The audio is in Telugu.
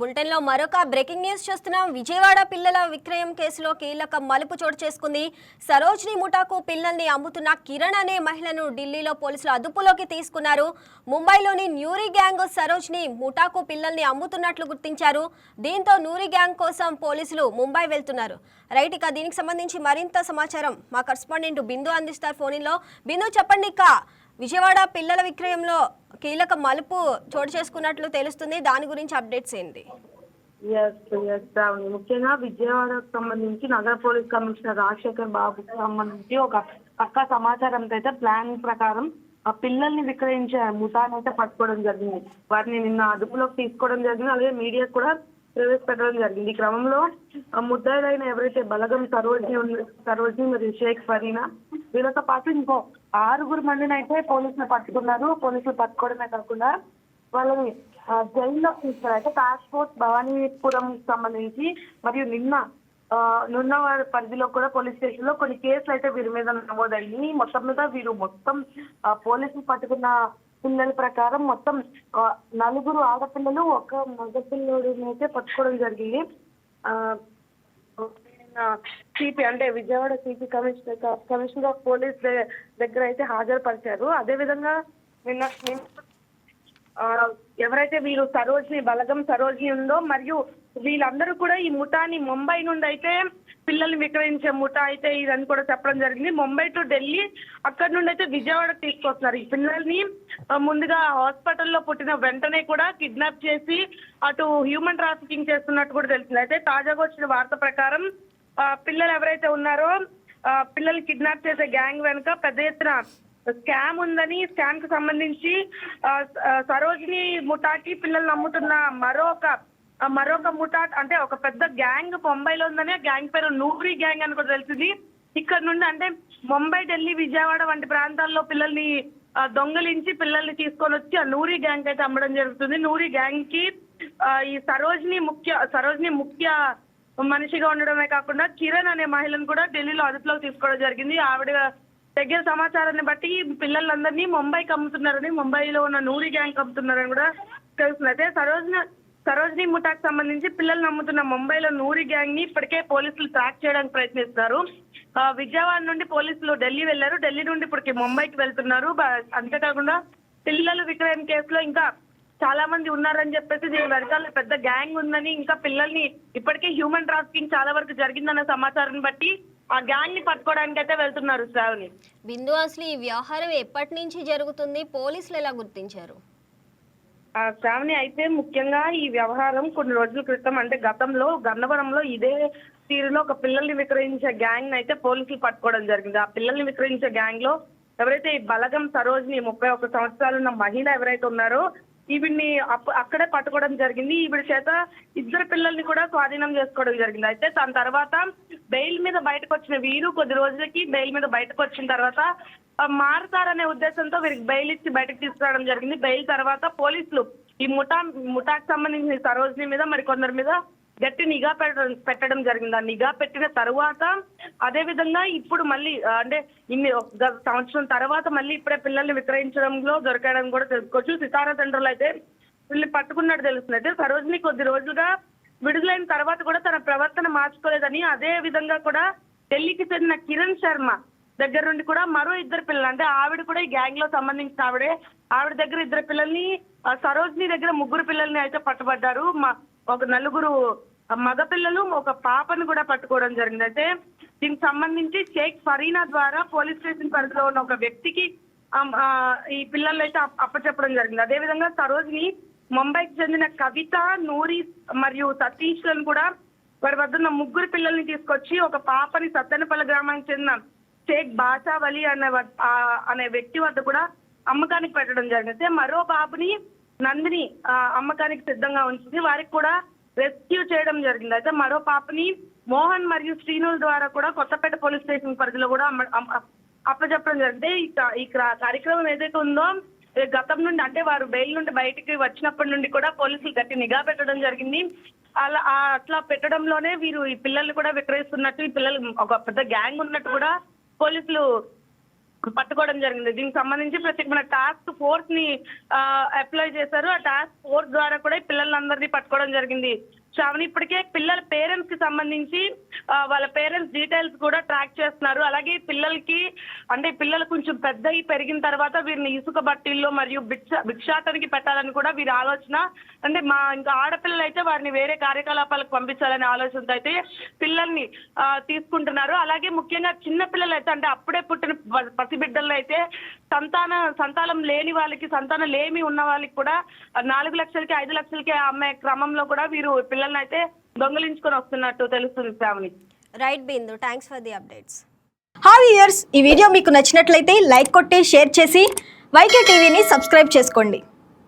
బులెటిన్లో మరొక బ్రేకింగ్ న్యూస్ చూస్తున్నాం. విజయవాడ పిల్లల విక్రయం కేసులో కీలక మలుపు చోటు చేసుకుంది. సరోజిని ముఠాకు పిల్లల్ని అమ్ముతున్న కిరణ్ అనే మహిళను ఢిల్లీలో పోలీసులు అదుపులోకి తీసుకున్నారు. ముంబైలోని న్యూరి గ్యాంగ్ సరోజిని ముఠాకు పిల్లల్ని అమ్ముతున్నట్లు గుర్తించారు. దీంతో నూరి గ్యాంగ్ కోసం పోలీసులు ముంబై వెళ్తున్నారు. రైట్ ఇక దీనికి సంబంధించి మరింత సమాచారం మా కరస్పాండెంట్ బిందు అందిస్తారు ఫోన్లో బిందు చెప్పండి ఇక విజయవాడ పిల్లల విక్రయంలో కీలక మలుపు చోటు చేసుకున్నట్లు తెలుస్తుంది. దాని గురించి అప్డేట్స్ ఏంటి? ఎస్ ఎస్ ముఖ్యంగా విజయవాడకు సంబంధించి నగర పోలీస్ కమిషనర్ రాజశేఖర్ బాబుకి సంబంధించి ఒక పక్కా సమాచారంతో అయితే ప్లాన్ ప్రకారం ఆ పిల్లల్ని విక్రయించే ముఠాన్ని అయితే పట్టుకోవడం జరిగింది. వారిని నిన్న అదుపులోకి తీసుకోవడం జరిగింది. అలాగే మీడియా కూడా ప్రవేశపెట్టడం జరిగింది. ఈ క్రమంలో ఆ ముద్దాయిలైన ఎవరైతే బలగం సరోజిని ఉంది- సరోజిని మరియు షేక్ ఫరీనా వీళ్ళతో పాటు ఇంకో ఆరుగురు మందిని అయితే పోలీసులు పట్టుకున్నారు. పోలీసులు పట్టుకోవడమే కాకుండా వాళ్ళని జైల్లో తీసుకున్నారు. అయితే పాస్పోర్ట్ భవానీపురం సంబంధించి మరియు నిన్న ఆ, నున్నవారి పరిధిలో కూడా పోలీస్ స్టేషన్లో కొన్ని కేసులు అయితే వీరి మీద నమోదయ్యి మొత్తం మీద వీరు మొత్తం పోలీసులు పట్టుకున్న పిల్లల ప్రకారం మొత్తం ఆ, నలుగురు ఆడపిల్లలు ఒక మగపిల్లడిని అయితే పట్టుకోవడం జరిగింది. ఆ, సిపి అంటే Vijayawada CP commissioner commissioner of police దగ్గర అయితే హాజరుపరిచారు. అదేవిధంగా నిన్న నిన్న ఆ, ఎవరైతే వీరు సరోజ్ని బలగం సరోజ్ని ఉందో మరియు వీళ్ళందరూ కూడా ఈ ముఠాని ముంబై నుండి అయితే పిల్లల్ని విక్రయించే ముఠా అయితే ఇదని కూడా చెప్పడం జరిగింది. ముంబై టు ఢిల్లీ అక్కడ నుండి అయితే విజయవాడకు తీసుకొస్తున్నారు. ఈ పిల్లల్ని ముందుగా హాస్పిటల్లో పుట్టిన వెంటనే కూడా కిడ్నాప్ చేసి అటు హ్యూమన్ ట్రాఫికింగ్ చేస్తున్నట్టు కూడా తెలిసింది అయితే తాజాగా వచ్చిన వార్త ప్రకారం ఆ, పిల్లలు ఎవరైతే ఉన్నారో పిల్లల్ని కిడ్నాప్ చేసే గ్యాంగ్ వెనుక పెద్ద ఎత్తున స్కామ్ ఉందని స్కామ్కు సంబంధించి సరోజిని ముఠాకి పిల్లల్ని నమ్ముతున్న మరో ఒక మరొక ముఠాట్ అంటే ఒక పెద్ద గ్యాంగ్ ముంబైలో ఉందని గ్యాంగ్ పేరు నూరి గ్యాంగ్ అని కూడా తెలిసింది. ఇక్కడ నుండి అంటే ముంబై ఢిల్లీ విజయవాడ వంటి ప్రాంతాల్లో పిల్లల్ని దొంగలించి పిల్లల్ని తీసుకొని వచ్చి ఆ నూరి గ్యాంగ్ అయితే అమ్మడం జరుగుతుంది. నూరి గ్యాంగ్కి ఈ సరోజిని ముఖ్య సరోజిని ముఖ్య మనిషిగా ఉండడమే కాకుండా కిరణ్ అనే మహిళను కూడా ఢిల్లీలో అదుపులోకి తీసుకోవడం జరిగింది. ఆవిడ దగ్గర సమాచారాన్ని బట్టి పిల్లలందరినీ ముంబైకి అమ్ముతున్నారని ముంబైలో ఉన్న నూరి గ్యాంగ్ అమ్ముతున్నారని కూడా తెలుస్తుంది. అయితే సరోజిని సరోజిని ముఠాకు సంబంధించి పిల్లలు నమ్ముతున్న ముంబైలో నూరి గ్యాంగ్ని ఇప్పటికే పోలీసులు ట్రాక్ చేయడానికి ప్రయత్నిస్తున్నారు. విజయవాడ నుండి పోలీసులు ఢిల్లీ వెళ్ళారు ఢిల్లీ నుండి ఇప్పటికి ముంబైకి వెళ్తున్నారు. అంతేకాకుండా పిల్లలు విక్రయం కేసులో ఇంకా చాలా మంది ఉన్నారని చెప్పేసి దీని వెనకాల పెద్ద గ్యాంగ్ ఉందని ఇంకా పిల్లల్ని ఇప్పటికే హ్యూమన్ ట్రాఫికింగ్ చాలా వరకు జరిగిందన్న సమాచారాన్ని బట్టి ఆ గ్యాంగ్ని పట్టుకోవడానికి అయితే వెళ్తున్నారు శ్రావణి. బిందు అసలు ఈ వ్యవహారం ఎప్పటి నుంచి జరుగుతుంది? పోలీసులు ఎలా గుర్తించారు? శ్రావణి అయితే ముఖ్యంగా ఈ వ్యవహారం కొన్ని రోజుల క్రితం అంటే గతంలో గన్నవరంలో ఇదే తీరులో ఒక పిల్లల్ని విక్రయించే గ్యాంగ్ అయితే పోలీసులు పట్టుకోవడం జరిగింది. ఆ పిల్లల్ని విక్రయించే గ్యాంగ్లో ఎవరైతే ఈ బలగం సరోజ్ని ముప్పై ఒక సంవత్సరాలు ఉన్న మహిళ ఎవరైతే ఉన్నారో ఈవిడ్ని అప్- అక్కడే పట్టుకోవడం జరిగింది. ఈవిడ చేత ఇద్దరు పిల్లల్ని కూడా స్వాధీనం చేసుకోవడం జరిగింది. అయితే దాని తర్వాత బెయిల్ మీద బయటకు వచ్చిన వీరు కొద్ది రోజులకి బెయిల్ మీద బయటకు వచ్చిన తర్వాత మారుతారనే ఉద్దేశంతో వీరికి బెయిల్ ఇచ్చి బయటకు తీసుకురావడం జరిగింది. బెయిల్ తర్వాత పోలీసులు ఈ ముఠా ముఠాకు సంబంధించిన సరోజిని మీద మరి కొందరి మీద గట్టి నిఘా పెట్టడం పెట్టడం జరిగింది. ఆ నిఘా పెట్టిన తర్వాత అదే విధంగా ఇప్పుడు మళ్ళీ అంటే ఇన్ని ఒక గత సంవత్సరం తర్వాత మళ్ళీ ఇప్పుడే పిల్లల్ని విక్రయించడంలో దొరకడం కూడా తెలుసుకోవచ్చు. సితారా తండ్రులు అయితే వీళ్ళని పట్టుకున్నట్టు తెలుస్తుంది. అయితే సరోజిని కొద్ది రోజులుగా విడుదలైన తర్వాత కూడా తన ప్రవర్తన మార్చుకోలేదని అదే విధంగా కూడా ఢిల్లీకి చెందిన కిరణ్ శర్మ దగ్గర నుండి కూడా మరో ఇద్దరు పిల్లలు అంటే ఆవిడ కూడా ఈ గ్యాంగ్లో సంబంధించిన ఆవిడే. ఆవిడ దగ్గర ఇద్దరు పిల్లల్ని సరోజ్ని దగ్గర ముగ్గురు పిల్లల్ని అయితే పట్టుబడ్డారు. మ- ఒక నలుగురు మగ పిల్లలు ఒక పాపను కూడా పట్టుకోవడం జరిగింది. అయితే దీనికి సంబంధించి షేక్ ఫరీనా ద్వారా పోలీస్ స్టేషన్ పరిధిలో ఉన్న ఒక వ్యక్తికి ఈ పిల్లలు అయితే అప్పచెప్పడం జరిగింది. అదేవిధంగా సరోజ్ని ముంబైకి చెందిన కవిత నూరి మరియు సతీష్లను కూడా వారి వద్ద ఉన్న ముగ్గురు పిల్లల్ని తీసుకొచ్చి ఒక పాపని సత్తెనపల్లి గ్రామానికి చెందిన షేక్ బాషా వలి అనే వ- అనే వ్యక్తి వద్ద కూడా అమ్మకానికి పెట్టడం జరిగింది. అయితే మరో బాబుని నందిని ఆ, అమ్మకానికి సిద్ధంగా ఉంచింది. వారికి కూడా రెస్క్యూ చేయడం జరిగింది. అయితే మరో పాపని మోహన్ మరియు శ్రీనుల ద్వారా కూడా కొత్తపేట పోలీస్ స్టేషన్ పరిధిలో కూడా అప్పచెప్పడం జరిగింది. ఈ కార్యక్రమం ఏదైతే ఉందో గతం నుండి అంటే వారు బెయిల్ నుండి బయటికి వచ్చినప్పటి నుండి కూడా పోలీసులు గట్టి నిఘా పెట్టడం జరిగింది. అలా అట్లా పెట్టడంలోనే వీరు ఈ పిల్లల్ని కూడా విక్రయిస్తున్నట్టు ఈ పిల్లలు ఒక పెద్ద గ్యాంగ్ ఉన్నట్టు కూడా పోలీసులు పట్టుకోవడం జరిగింది. దీనికి సంబంధించి ప్రత్యేకమైన టాస్క్ ఫోర్స్ని అప్లై చేశారు. ఆ టాస్క్ ఫోర్స్ ద్వారా కూడా పిల్లలందరినీ పట్టుకోవడం జరిగింది. శ్రావణి ఇప్పటికే పిల్లల పేరెంట్స్కి సంబంధించి వాళ్ళ పేరెంట్స్ డీటెయిల్స్ కూడా ట్రాక్ చేస్తున్నారు. అలాగే పిల్లలకి అంటే పిల్లలు కొంచెం పెద్దయి పెరిగిన తర్వాత వీరిని ఇసుక బట్టీల్లో మరియు భిక్ష పెట్టాలని కూడా వీరి ఆలోచన. అంటే మా ఇంకా ఆడపిల్లలు అయితే వారిని వేరే కార్యకలాపాలకు పంపించాలనే ఆలోచనతో అయితే పిల్లల్ని తీసుకుంటున్నారు. అలాగే ముఖ్యంగా చిన్న పిల్లలు అయితే అంటే అప్పుడే పుట్టిన ప- పసిబిడ్డలు అయితే సంతాన సంతానం లేని వాళ్ళకి సంతానం లేమి ఉన్న వాళ్ళకి కూడా నాలుగు లక్షలకి ఐదు లక్షలకి అమ్మే క్రమంలో కూడా వీరు పిల్లల్ని అయితే దొంగలించుకొని వస్తున్నట్టు తెలుస్తుంది Sravani. Right Bindu thanks for the updates hi years ఈ వీడియో మీకు నచ్చినట్లయితే లైక్ కొట్టి షేర్ చేసి వైకే టీవీని సబ్స్క్రైబ్ చేసుకోండి.